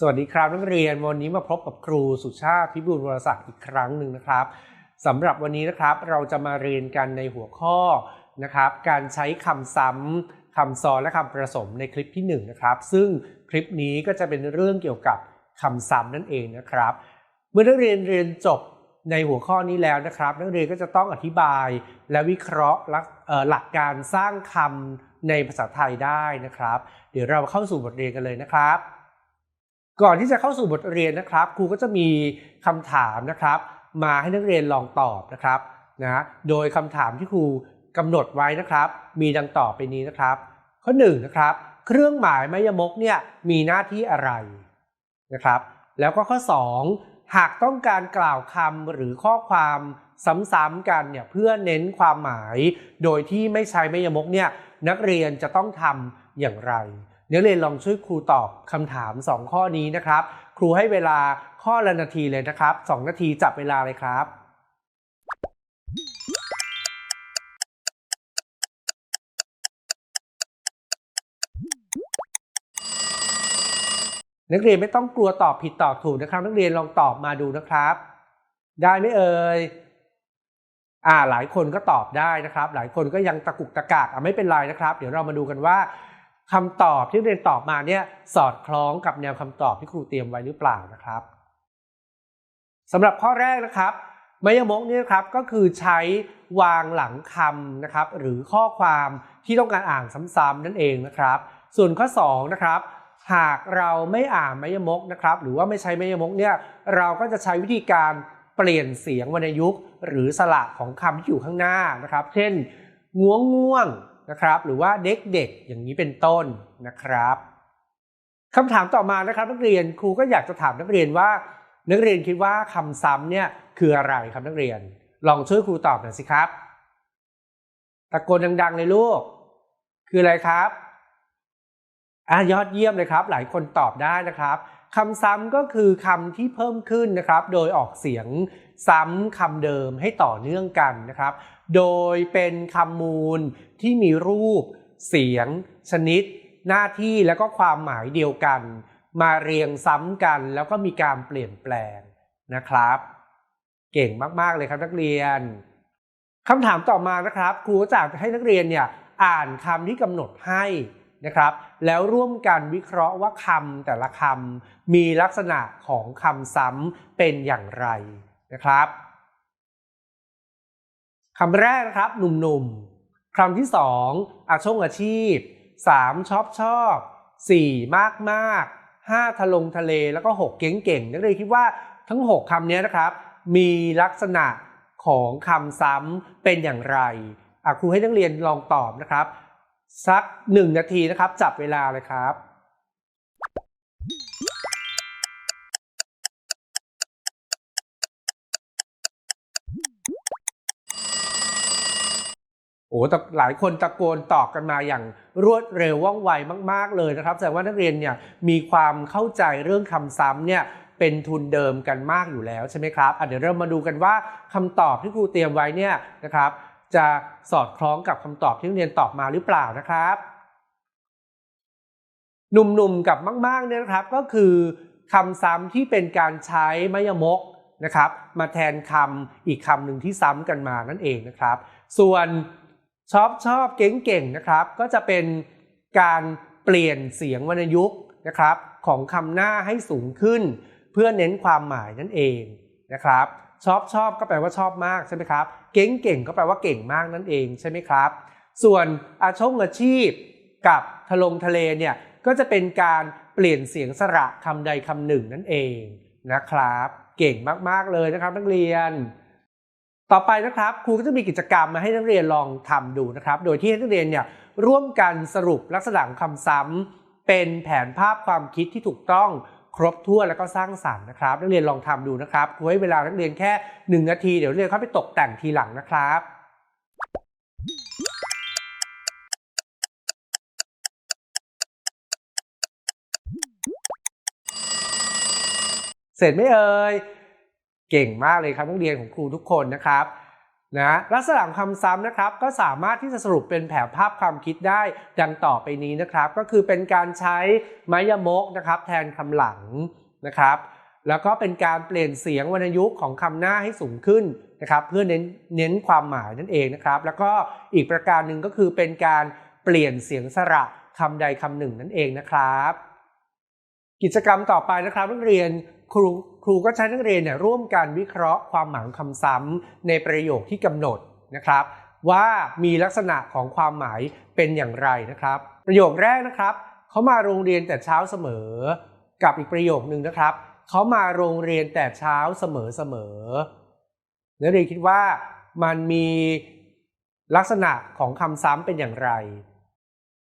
สวัสดีครับนักเรียนวันนี้มาพบกับครูสุชาติพิบูลวรศักดิ์อีกครั้งหนึ่งนะครับสำหรับวันนี้นะครับเราจะมาเรียนกันในหัวข้อนะครับการใช้คำซ้ำคำซ้อนและคำผสมในคลิปที่1นงนะครับซึ่งคลิปนี้ก็จะเป็นเรื่องเกี่ยวกับคำซ้ำนั่นเองนะครับ เมื่อนักเรียนเรียนจบในหัวข้อนี้แล้วนะครับ นักเรียนก็จะต้องอธิบายและวิเคราะห์หลักเอ่อหลักการสร้างคำในภาษาไทยได้นะครับ เดี๋ยวเราเข้าสู่บทเรียนกันเลยนะครับ ก่อนที่จะเข้าสู่บทเรียนนะครับ ครูก็จะมีคำถามนะครับ มาให้นักเรียนลองตอบนะครับนะโดยคำถามที่ครูกำหนดไว้นะครับ มีดังต่อไปนี้นะครับ ข้อ1นนะครับ เครื่องหมายไมยมกเนี่ยมีหน้าที่อะไรนะครับ แล้วก็ข้อ 2 หากต้องการกล่าวคำหรือข้อความซ้ำๆกันเนี่ยเพื่อเน้นความหมาย โดยที่ไม่ใช้ไมยมกเนี่ยนักเรียนจะต้องทำอย่างไร นักเรียนลองช่วยครูตอบคำถาม 2 ข้อนี้นะครับ ครูให้เวลาข้อละนาทีเลยนะครับ 2 นาทีจับเวลาเลยครับนักเรียนไม่ต้องกลัวตอบผิดตอบถูกนะครับ นักเรียนลองตอบมาดูนะครับ ได้ไหมเอ่ยอ่าหลายคนก็ตอบได้นะครับ หลายคนก็ยังตะกุกตะกากอะไม่เป็นไรนะครับ เดี๋ยวเรามาดูกันว่า คำตอบที่เรียนตอบมาเนี่ยสอดคล้องกับแนวคำตอบที่ครูเตรียมไว้หรือเปล่านะครับสำหรับข้อแรกนะครับมยมกเนี่ยครับก็คือใช้วางหลังคำนะครับ หรือข้อความที่ต้องการอ่านซ้ำๆนั่นเองนะครับ ส่วนข้อ2นะครับหากเราไม่อ่านมยมกนะครับ หรือว่าไม่ใช้มยมกเนี่ยเราก็จะใช้วิธีการเปลี่ยนเสียงวรรณยุกต์ หรือสระของคำที่อยู่ข้างหน้านะครับ เช่นง่วงง่วง นะครับ หรือว่าเด็กเด็กอย่างนี้เป็นต้นนะครับคำถามต่อมานะครับ นักเรียนครูก็อยากจะถามนักเรียนว่า นักเรียนคิดว่าคำซ้ำเนี่ยคืออะไรครับนักเรียน ลองช่วยครูตอบหน่อยสิครับ ตะโกนดังๆเลยลูก คืออะไรครับอะยอดเยี่ยมเลยครับ หลายคนตอบได้นะครับคำซ้ำก็คือคำที่เพิ่มขึ้นนะครับ โดยออกเสียงซ้ำคำเดิมให้ต่อเนื่องกันนะครับ โดยเป็นคำมูลที่มีรูป เสียง ชนิด หน้าที่แล้วก็ความหมายเดียวกัน มาเรียงซ้ำกันแล้วก็มีการเปลี่ยนแปลงนะครับ เก่งมาก ๆ เลยครับนักเรียนคำถามต่อมานะครับ ครูจะให้นักเรียนเนี่ยอ่านคำที่กำหนดให้นะครับ แล้วร่วมกันวิเคราะห์ว่าคำแต่ละคำมีลักษณะของคำซ้ำเป็นอย่างไรนะครับ คำแรกนะครับหนุ่มๆคำที่สองอาชงอาชีพสามชอบชอบสี่มากมากห้าทะลงทะเลแล้วก็หกเก่งเก่งนักเรียนคิดว่าทั้งหกคำนี้นะครับ มีลักษณะของคำซ้ำเป็นอย่างไรครูให้นักเรียนลองตอบนะครับ สักหนึ่งนาทีนะครับ จับเวลาเลยครับ อ้แต่หลายคนตะโกนตอบกันมาอย่างรวดเร็วว่องไวมาก ๆ เลยนะครับ แสดงว่านักเรียนเนี่ยมีความเข้าใจเรื่องคำซ้ำเนี่ยเป็นทุนเดิมกันมากอยู่แล้วใช่ไหมครับเดี๋ยวเรามาดูกันว่าคำตอบที่ครูเตรียมไว้เนี่ยนะครับจะสอดคล้องกับคำตอบที่นักเรียนตอบมาหรือเปล่านะครับ หนุ่มๆกับมากๆเนี่ยนะครับก็คือคำซ้ำที่เป็นการใช้มยมกนะครับ มาแทนคำอีกคำหนึ่งที่ซ้ำกันมานั่นเองนะครับ ส่วน ชอบชอบเก่งๆนะครับ ก็จะเป็นการเปลี่ยนเสียงวรรณยุกต์นะครับ ของคำหน้าให้สูงขึ้น เพื่อเน้นความหมายนั่นเองนะครับ ชอบชอบก็แปลว่าชอบมากใช่ไหมครับ เก่งเก่งก็แปลว่าเก่งมากนั่นเองใช่ไหมครับ ส่วนอาชงอาชีพ กับทะลงทะเลเนี่ยก็จะเป็นการเปลี่ยนเสียงสระคำใดคำหนึ่งนั่นเองนะครับ เก่งมากๆเลยนะครับนักเรียน ต่อไปนะครับครูก็จะมีกิจกรรมมาให้นักเรียนลองทำดูนะครับ โดยที่ให้นักเรียนเนี่ยร่วมกันสรุปลักษณะของคำซ้ำเป็นแผนภาพความคิดที่ถูกต้องครบถ้วนแล้วก็สร้างสรรค์นะครับ นักเรียนลองทำดูนะครับครูให้เวลานักเรียนแค่ 1 นาที เดี๋ยวเรียนเข้าไปตกแต่งทีหลังนะครับเสร็จไหมเอ่ย เก่งมากเลยครับนักเรียนของครูทุกคนนะครับนะลักษณะคำซ้ำนะครับก็สามารถที่จะสรุปเป็นแผนภาพความคิดได้ดังต่อไปนี้นะครับ ก็คือเป็นการใช้ไมยมกนะครับแทนคำหลังนะครับ แล้วก็เป็นการเปลี่ยนเสียงวรรณยุกต์ของคำหน้าให้สูงขึ้นนะครับ เพื่อเน้นเน้นความหมายนั่นเองนะครับ แล้วก็อีกประการหนึ่งก็คือเป็นการเปลี่ยนเสียงสระคำใดคำหนึ่งนั่นเองนะครับ กิจกรรมต่อไปนะครับนักเรียนครู รูก็ใช้นักเรียนเนี่ยร่วมกันวิเคราะห์ความหมายของคำซ้ำในประโยคที่กำหนดนะครับ ว่ามีลักษณะของความหมายเป็นอย่างไรนะครับ ประโยคแรกนะครับเขามาโรงเรียนแต่เช้าเสมอ กับอีกประโยคนึงนะครับเขามาโรงเรียนแต่เช้าเสมอเสมอนักเรียนคิดว่ามันมีลักษณะของคำซ้ำเป็นอย่างไร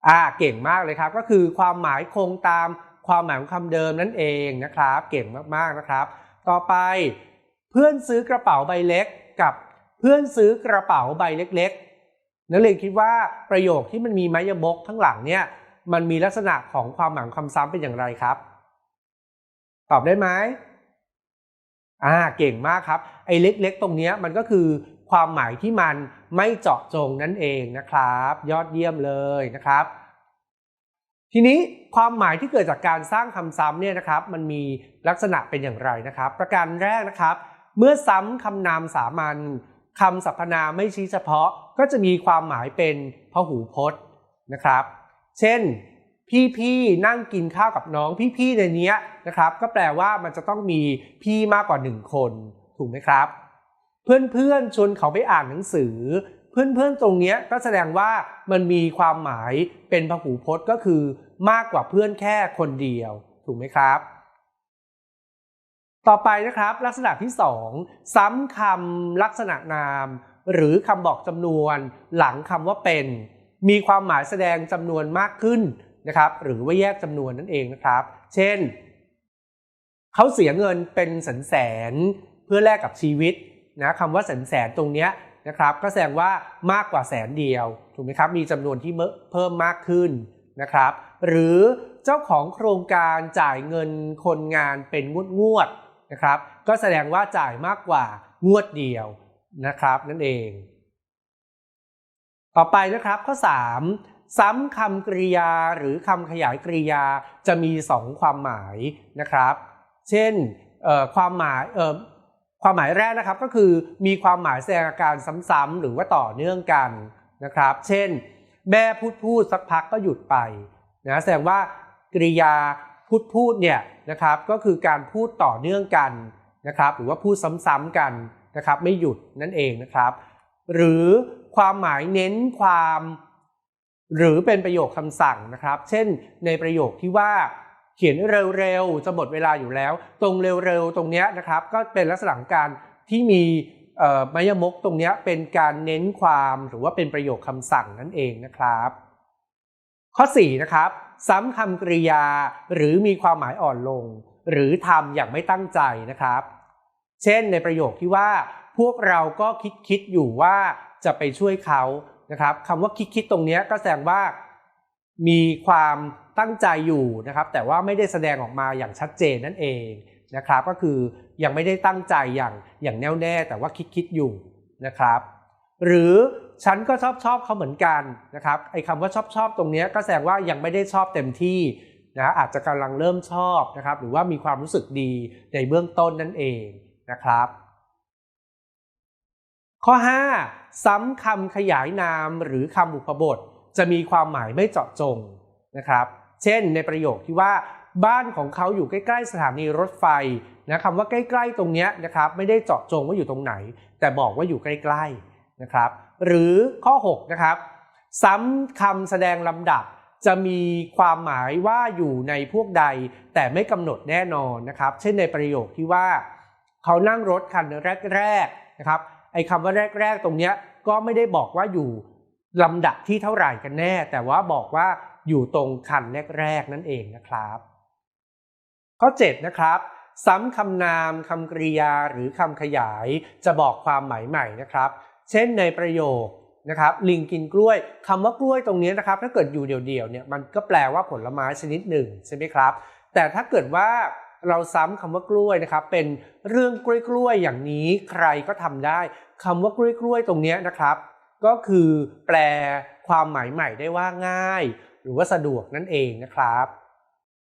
อ่า เก่งมากเลยครับ ก็คือความหมายคงตาม ความหมายของคำเดิมนั่นเองนะครับ เก่งมากๆนะครับ ต่อไปเพื่อนซื้อกระเป๋าใบเล็กกับเพื่อนซื้อกระเป๋าใบเล็กๆ นักเรียนคิดว่าประโยคที่มันมีไมยบกข้างหลังเนี่ยมันมีลักษณะของความหมายคำซ้ำเป็นอย่างไรครับ ตอบได้ไหมอ่าเก่งมากครับ ไอ้เล็กๆ ตรงนี้มันก็คือความหมายที่มันไม่เจาะจงนั่นเองนะครับ ยอดเยี่ยมเลยนะครับ ทีนี้ความหมายที่เกิดจากการสร้างคำซ้ำเนี่ยนะครับมันมีลักษณะเป็นอย่างไรนะครับ ประการแรกนะครับ เมื่อซ้ำคำนามสามัญคำสรรพนามไม่ชี้เฉพาะ ก็จะมีความหมายเป็นพหูพจน์นะครับ เช่น พี่ๆนั่งกินข้าวกับน้องพี่ๆในนี้นะครับ ก็แปลว่ามันจะต้องมีพี่มากกว่าหนึ่งคนถูกไหมครับ เพื่อนๆชวนเขาไปอ่านหนังสือ เพื่อนๆตรงนี้ก็แสดงว่ามันมีความหมายเป็นพหูพจน์ก็คือ มากกว่าเพื่อนแค่คนเดียว ถูกไหมครับ ต่อไปนะครับ ลักษณะที่ 2 ซ้ำคำลักษณะนาม หรือคำบอกจำนวนหลังคำว่าเป็น มีความหมายแสดงจำนวนมากขึ้นนะครับ หรือว่าแยกจำนวนนั่นเองนะครับ เช่นเขาเสียเงินเป็นแสนแสนเพื่อแลกกับชีวิตนะคำว่าแสนแสนตรงเนี้ยนะครับ ก็แสดงว่ามากกว่าแสนเดียวถูกไหมครับมีจำนวนที่เพิ่มมากขึ้นนะครับ หรือเจ้าของโครงการจ่ายเงินคนงานเป็นงวดงวดนะครับ ก็แสดงว่าจ่ายมากกว่างวดเดียวนะครับนั่นเอง ต่อไปนะครับข้อ 3 ซ้ำคำกริยาหรือคำขยายกริยาจะมี 2 ความหมายนะครับ เช่นความหมายความหมายแรกนะครับก็คือมีความหมายแสดงอาการซ้ำๆหรือว่าต่อเนื่องกันนะครับ เช่น แม่พูดพูดสักพักก็หยุดไป นะแสดงว่ากริยาพูดพูดเนี่ยนะครับก็คือการพูดต่อเนื่องกันนะครับหรือว่าพูดซ้ำๆกันนะครับไม่หยุดนั่นเองนะครับ หรือความหมายเน้นความ หรือเป็นประโยคคำสั่งนะครับ เช่นในประโยคที่ว่าเขียนเร็วๆจะหมดเวลาอยู่แล้ว ตรงเร็วๆตรงนี้นะครับ ก็เป็นลักษณะการที่มีมายมกตรงนี้เป็นการเน้นความหรือว่าเป็นประโยคคำสั่งนั่นเองนะครับ ข้อ4นะครับซ้ำคำกริยาหรือมีความหมายอ่อนลง หรือทำอย่างไม่ตั้งใจนะครับ เช่นในประโยคที่ว่า พวกเราก็คิดคิดอยู่ว่าจะไปช่วยเขานะครับคำว่าคิดคิดตรงนี้ก็แสดงว่า มีความตั้งใจอยู่นะครับ แต่ว่าไม่ได้แสดงออกมาอย่างชัดเจนนั่นเองนะครับ ก็คือยังไม่ได้ตั้งใจอย่างอย่างแน่วแน่ แต่ว่าคิดคิดอยู่นะครับ หรือ ฉันก็ชอบชอบเขาเหมือนกันนะครับไอ้คำว่าชอบชอบตรงนี้ก็แสดงว่ายังไม่ได้ชอบเต็มที่นะอาจจะกำลังเริ่มชอบนะครับหรือว่ามีความรู้สึกดีในเบื้องต้นนั่นเองนะครับ ข้อ 5 ซ้ำคำขยายนามหรือคำอุปบท จะมีความหมายไม่เจาะจงนะครับ เช่นในประโยคที่ว่าบ้านของเขาอยู่ใกล้ๆสถานีรถไฟนะคำว่าใกล้ ๆ ตรงนี้นะครับไม่ได้เจาะจงว่าอยู่ตรงไหน แต่บอกว่าอยู่ใกล้ ๆ นะครับ หรือข้อ 6 นะครับ ซ้ำคำแสดงลำดับจะมีความหมายว่าอยู่ในพวกใด แต่ไม่กำหนดแน่นอนนะครับ เช่นในประโยคที่ว่า เขานั่งรถคันแรกๆนะครับไอ้คำว่าแรก ๆ ตรงนี้ก็ไม่ได้บอกว่าอยู่ลำดับที่เท่าไหร่กันแน่ แต่ว่าบอกว่าอยู่ตรงคันแรก ๆ นั่นเองนะครับ ข้อ 7 นะครับ ซ้ำคำนามคำกริยาหรือคำขยายจะบอกความหมายใหม่นะครับ เช่นในประโยคนะครับลิงกินกล้วยคำว่ากล้วยตรงนี้นะครับ ถ้าเกิดอยู่เดี่ยวๆเนี่ยมันก็แปลว่าผลไม้ชนิดหนึ่งใช่ไหมครับ แต่ถ้าเกิดว่าเราซ้ำคำว่ากล้วยนะครับ เป็นเรื่องกล้วยกล้วยๆอย่างนี้ใครก็ทำได้คำว่ากล้วยกล้วยๆตรงนี้นะครับ ก็คือแปลความหมายใหม่ได้ว่าง่าย หรือว่าสะดวกนั่นเองนะครับ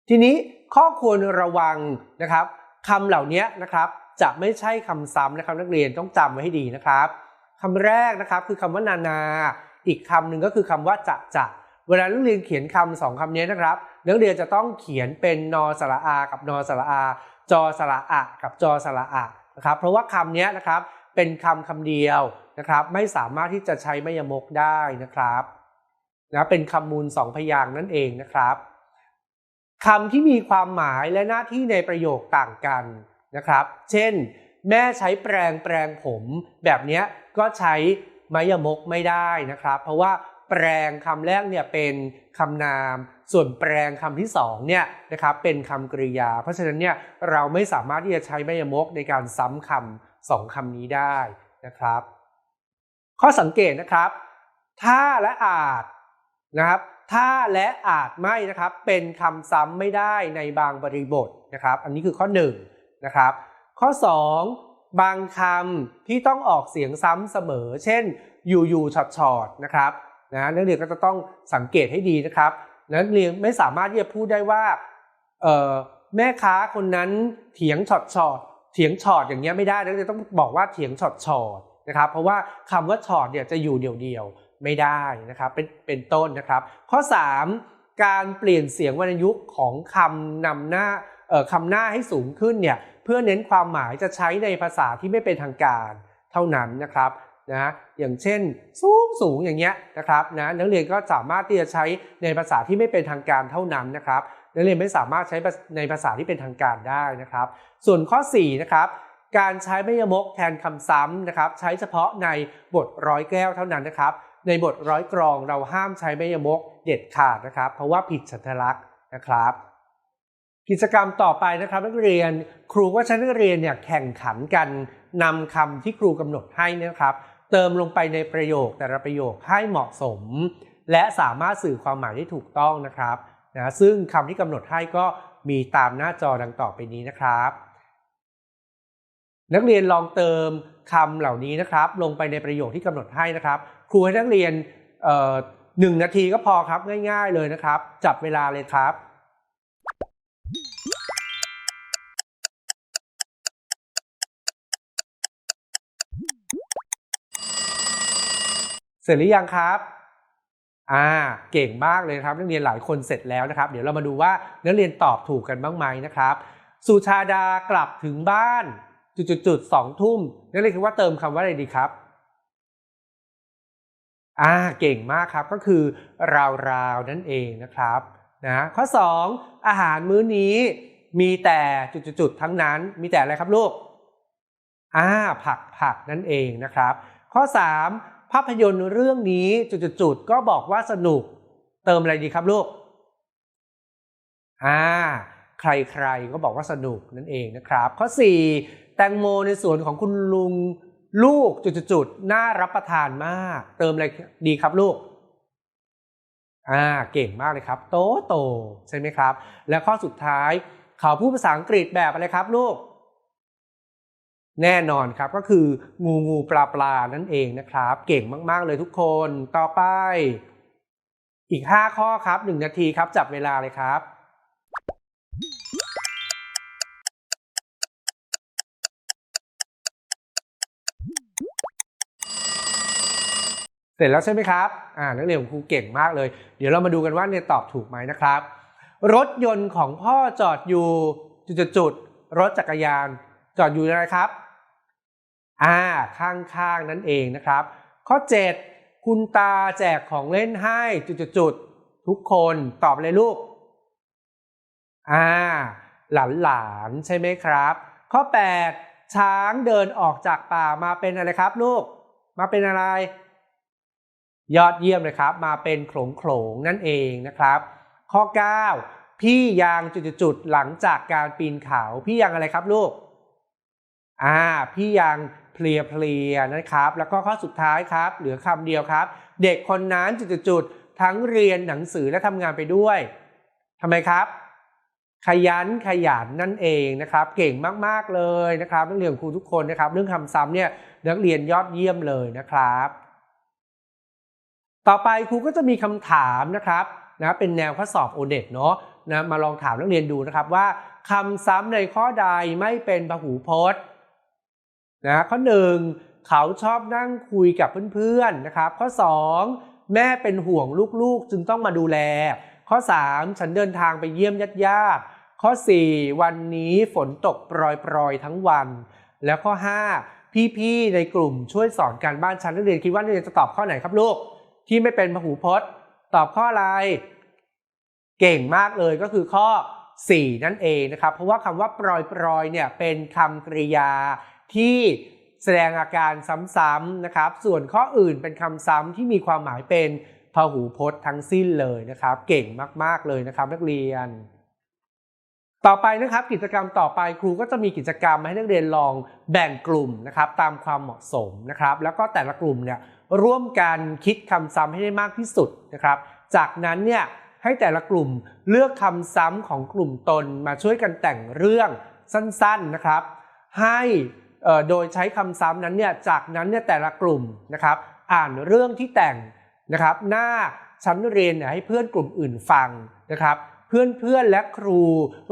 ทีนี้ข้อควรระวังนะครับคำเหล่านี้นะครับจะไม่ใช่คำซ้ำนะครับนักเรียนต้องจำไว้ให้ดีนะครับ คำแรกนะครับคือคำว่านานา อีกคำหนึ่งก็คือคำว่าจะจะเวลานักเรียนเขียนคำสองคำนี้นะครับนักเรียนจะต้องเขียนเป็นนอสระอา กับนอสระอา จอสระอะ กับจอสระอะนะครับเพราะว่าคำนี้นะครับเป็นคำคำเดียวนะครับไม่สามารถที่จะใช้ไมยมกได้นะครับนะเป็นคำมูลสองพยางนั่นเองนะครับคำที่มีความหมายและหน้าที่ในประโยคต่างกันนะครับ เช่น แม่ใช้แปรงแปรงผมแบบเนี้ย ก็ใช้ไมยมกไม่ได้นะครับ เพราะว่าแปรงคำแรกเนี่ยเป็นคำนาม ส่วนแปรงคำที่สองเนี่ยนะครับเป็นคำกริยา เพราะฉะนั้นเนี่ยเราไม่สามารถที่จะใช้ไมยมกในการซ้ำคำสองคำนี้ได้นะครับ ข้อสังเกตนะครับถ้าและอาจนะครับถ้าและอาจไม่นะครับเป็นคำซ้ำไม่ได้ในบางบริบทนะครับ อันนี้คือข้อ1นะครับข้อ 2 บางคำที่ต้องออกเสียงซ้ำเสมอ เช่นอยู่อยู่ช็อตช็อตนะครับนะนักเรียนก็จะต้องสังเกตให้ดีนะครับ นักเรียนไม่สามารถที่จะพูดได้ว่าเออแม่ค้าคนนั้นเถียงช็อตช็อตเถียงช็อตอย่างเงี้ยไม่ได้นักเรียนต้องบอกว่าเถียงช็อตช็อตนะครับ เพราะว่าคำว่าช็อตเนี่ยจะอยู่เดี่ยวๆไม่ได้นะครับเป็นเป็นต้นนะครับ ข้อ 3 การเปลี่ยนเสียงวรรณยุกต์ของคำนำหน้าเออคำหน้าให้สูงขึ้นเนี่ย เพื่อเน้นความหมายจะใช้ในภาษาที่ไม่เป็นทางการเท่านั้นนะครับนะอย่างเช่นสูงสูงอย่างเงี้ยนะครับนะนักเรียนก็สามารถที่จะใช้ในภาษาที่ไม่เป็นทางการเท่านั้นนะครับนักเรียนไม่สามารถใช้ในภาษาที่เป็นทางการได้นะครับ ส่วนข้อ4นะครับการใช้ไม่ยมกแทนคำซ้ำนะครับ ใช้เฉพาะในบทร้อยแก้วเท่านั้นนะครับ ในบทร้อยกรองเราห้ามใช้ไม่ยมกเด็ดขาดนะครับ เพราะว่าผิดฉันทลักษณ์นะครับ กิจกรรมต่อไปนะครับนักเรียนครูว่าชั้นนักเรียนเนี่ยแข่งขันกันนำคำที่ครูกำหนดให้นะครับ เติมลงไปในประโยคแต่ละประโยคให้เหมาะสม และสามารถสื่อความหมายได้ถูกต้องนะครับนะซึ่งคำที่กำหนดให้ก็มีตามหน้าจอดังต่อไปนี้นะครับ นักเรียนลองเติมคำเหล่านี้นะครับ ลงไปในประโยคที่กำหนดให้นะครับ ครูให้นักเรียนเอ่อหนึ่งนาทีก็พอครับง่าย ๆเลยนะครับ จับเวลาเลยครับ เสร็จหรือยังครับอ่าเก่งมากเลยครับ นักเรียนหลายคนเสร็จแล้วนะครับ เดี๋ยวเรามาดูว่านักเรียนตอบถูกกันบ้างไหมนะครับ สุชาดากลับถึงบ้าน จุดๆสองทุ่มนักเรียนคิดว่าเติมคำว่าอะไรดีครับอ่าเก่งมากครับก็คือราวๆนั่นเองนะครับนะข้อ 2 อาหารมื้อนี้มีแต่จุดๆทั้งนั้น มีแต่อะไรครับลูกอ่าผักผักนั่นเองนะครับ ข้อ 3 ภาพยนตร์เรื่องนี้จุดๆก็บอกว่าสนุก เติมอะไรดีครับลูก อ่า ใครๆก็บอกว่าสนุกนั่นเองนะครับ ข้อ 4 แตงโมในสวนของคุณลุงลูกจุดๆน่ารับประทานมาก เติมอะไรดีครับลูก อ่า เก่งมากเลยครับ โตโตใช่ไหมครับ และข้อสุดท้ายเขาพูดภาษาอังกฤษแบบอะไรครับลูก แน่นอนครับก็คืองูงูปลาปลานั่นเองนะครับ เก่งมาก ๆ เลยทุกคนต่อไป อีก 5 ข้อครับ 1 นาทีครับจับเวลาเลยครับเสร็จแล้วใช่ไหมครับ อ่า นักเรียนของครูเก่งมากเลย เดี๋ยวเรามาดูกันว่าเนี่ยตอบถูกไหมนะครับ รถยนต์ของพ่อจอดอยู่จุดๆรถจักรยาน จอดอยู่อะไรครับ อ่าข้างๆนั่นเองนะครับ ข้อ 7 คุณตาแจกของเล่นให้จุดๆทุกคนตอบเลยลูกอ่าหลานๆใช่ไหมครับ ข้อ 8 ช้างเดินออกจากป่ามาเป็นอะไรครับลูก มาเป็นอะไร ยอดเยี่ยมเลยครับ มาเป็นโขลงโขลงๆนั่นเองนะครับ ข้อ 9 พี่ยางจุดๆหลังจากการปีนเขาพี่ยางอะไรครับลูกอ่าพี่ยาง เพลียเพลียๆนะครับ แล้วก็ข้อสุดท้ายครับ เหลือคำเดียวครับ เด็กคนนั้นจุดๆทั้งเรียนหนังสือและทำงานไปด้วยทำไมครับ ขยันขยันนั่นเองนะครับ เก่งมากๆเลยนะครับนักเรียนครูทุกคนนะครับ เรื่องคำซ้ำเนี่ยนักเรียนยอดเยี่ยมเลยนะครับ ต่อไปครูก็จะมีคำถามนะครับนะเป็นแนวข้อสอบโอเด็เนาะนะมาลองถามนักเรียนดูนะครับว่าคำซ้ำในข้อใดไม่เป็นพหูพจน์ นะข้อหนึ่งเขาชอบนั่งคุยกับเพื่อนๆนะครับ ข้อ 2 แม่เป็นห่วงลูกๆ จึงต้องมาดูแล ข้อ 3 ฉันเดินทางไปเยี่ยมญาติญาติๆข้อ 4 วันนี้ฝนตกปรอยๆทั้งวัน แล้วข้อ 5 พี่ๆในกลุ่มช่วยสอนการบ้านชั้นนักเรียนคิดว่านักเรียนจะตอบข้อไหนครับลูก ที่ไม่เป็นพหูพจน์ ตอบข้ออะไรเก่งมากเลยก็คือข้อ 4 นั่นเองนะครับ เพราะว่าคำว่าปรอยปรอยๆเนี่ยเป็นคำกริยา ที่แสดงอาการซ้ำๆนะครับ ส่วนข้ออื่นเป็นคำซ้ำที่มีความหมายเป็นพหูพจน์ทั้งสิ้นเลยนะครับ เก่งมาก ๆเลยนะครับ นักเรียน ต่อไปนะครับกิจกรรมต่อไปครูก็จะมีกิจกรรมให้นักเรียนลองแบ่งกลุ่มนะครับตามความเหมาะสมนะครับ แล้วก็แต่ละกลุ่มเนี่ยร่วมกันคิดคำซ้ำให้ได้มากที่สุดนะครับ จากนั้นเนี่ยให้แต่ละกลุ่มเลือกคำซ้ำของกลุ่มตนมาช่วยกันแต่งเรื่องสั้นๆนะครับ ให้ โดยใช้คำซ้ำนั้นเนี่ยจากนั้นเนี่ยแต่ละกลุ่มนะครับอ่านเรื่องที่แต่งนะครับหน้าชั้นเรียนเนี่ยให้เพื่อนกลุ่มอื่นฟังนะครับเพื่อนๆและครู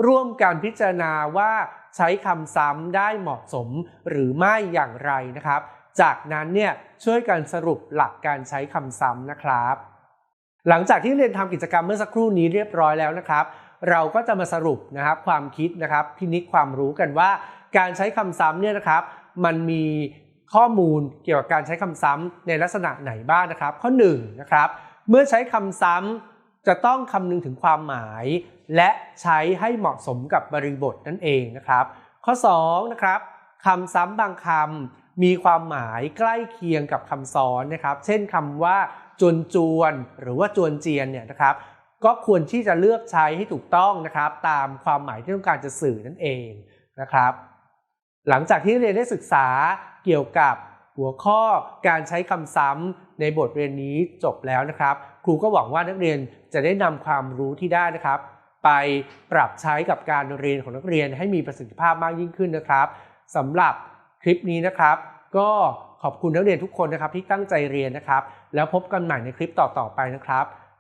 ร่วมกันพิจารณาว่าใช้คำซ้ำได้เหมาะสมหรือไม่อย่างไรนะครับ จากนั้นเนี่ยช่วยกันสรุปหลักการใช้คำซ้ำนะครับ หลังจากที่เรียนทำกิจกรรมเมื่อสักครู่นี้เรียบร้อยแล้วนะครับ เราก็จะมาสรุปนะครับความคิดนะครับพินิจความรู้กันว่า การใช้คำซ้ำเนี่ยนะครับ มันมีข้อมูลเกี่ยวกับการใช้คำซ้ำในลักษณะไหนบ้างนะครับ ข้อ1นงนะครับเมื่อใช้คำซ้ำจะต้องคำนึงถึงความหมาย และใช้ให้เหมาะสมกับบริบทนั่นเองนะครับ ข้อ2นะครับคำซ้ำบางคำมีความหมายใกล้เคียงกับคำซ้อนนะครับ เช่นคำว่าจวนจวนหรือว่าจวนเจียนเนี่ยนะครับ ก็ควรที่จะเลือกใช้ให้ถูกต้องนะครับ ตามความหมายที่ต้องการจะสื่อนั่นเองนะครับ หลังจากที่เรียนได้ศึกษาเกี่ยวกับหัวข้อการใช้คำซ้ำในบทเรียนนี้จบแล้วนะครับ ครูก็หวังว่านักเรียนจะได้นำความรู้ที่ได้นะครับ ไปปรับใช้กับการเรียนของนักเรียนให้มีประสิทธิภาพมากยิ่งขึ้นนะครับสำหรับคลิปนี้นะครับ ก็ขอบคุณนักเรียนทุกคนนะครับที่ตั้งใจเรียนนะครับ แล้วพบกันใหม่ในคลิปต่อๆไปนะครับ